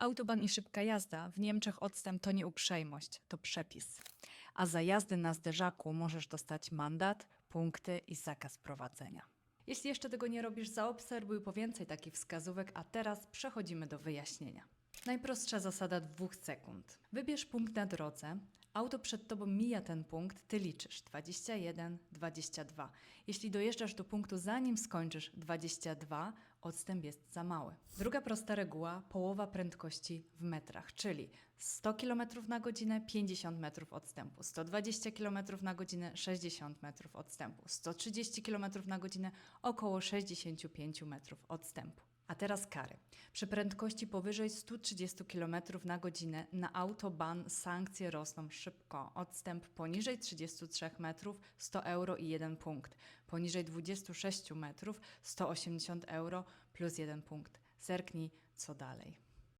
Autoban i szybka jazda w Niemczech odstęp to nie uprzejmość, to przepis. A za jazdy na zderzaku możesz dostać mandat, punkty i zakaz prowadzenia. Jeśli jeszcze tego nie robisz, zaobserwuj po więcej takich wskazówek, a teraz przechodzimy do wyjaśnienia. Najprostsza zasada dwóch sekund. Wybierz punkt na drodze, auto przed tobą mija ten punkt, ty liczysz 21, 22. Jeśli dojeżdżasz do punktu zanim skończysz 22, odstęp jest za mały. Druga prosta reguła, połowa prędkości w metrach, czyli 100 km na godzinę 50 metrów odstępu, 120 km na godzinę 60 metrów odstępu, 130 km na godzinę około 65 metrów odstępu. A teraz kary. Przy prędkości powyżej 130 km na godzinę na autoban sankcje rosną szybko. Odstęp poniżej 33 metrów 100 euro i 1 punkt. Poniżej 26 metrów 180 euro plus 1 punkt. Zerknij co dalej.